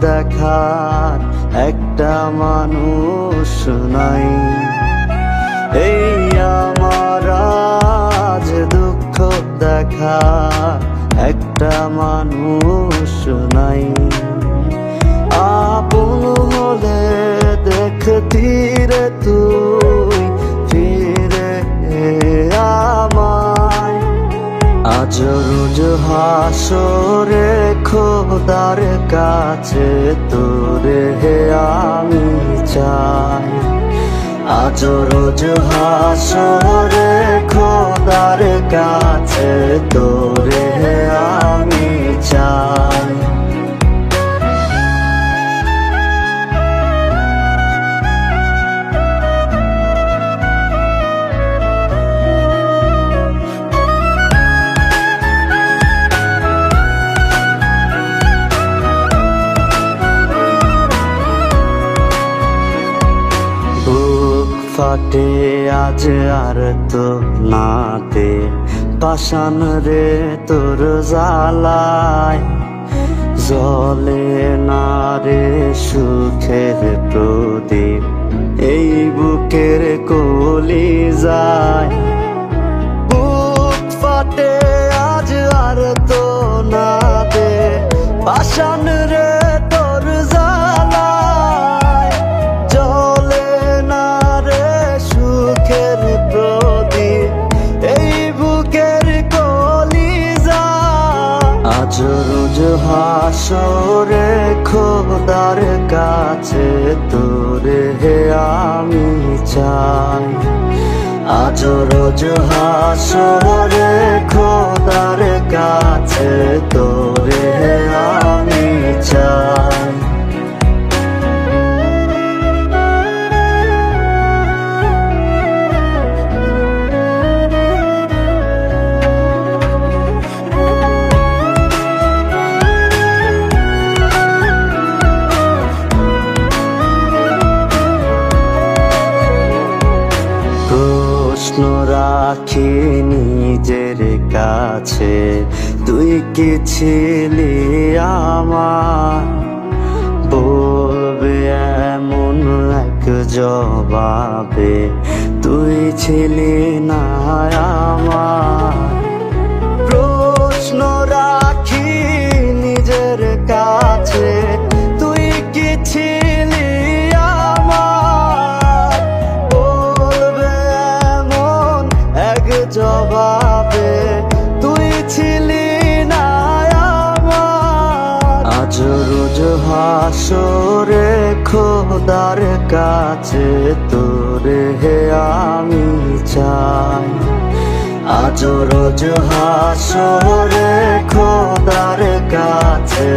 দেখার একটা মানুষ নাই। এই আমার আজ দুঃখ দেখা একটা মানুষ নাই। আপন হলে দেখতি আজ রোজ হাসরে খোদার কাছে তোরে আমি চাই। আজ রোজ হাসরে খোদার কাছে তোরে আমি ফাটে আজ আর তো নাতে। পাশান রে তোর জালায় জলে না রে সুখের প্রদীপ। এই বুকের কলি যায় হাসরে খোদার কাছে তোরে আমি চাই। আজ রোজ হাসরে খোদার কাছে তোরে রাখি নিজের কাছে, তুই কি ছিলি আমার? বলবে এমন এক জবাবে, তুই ছিলি না আমার। প্রশ্ন রাখি নিজের কাছে, তুই কি ছিলি জবাবে তুই ছিলি না আজ রোজ হাসরে খোদার কাছে তোরে হে আমি চাই। আজ রোজ হাসরে খোদার কাছে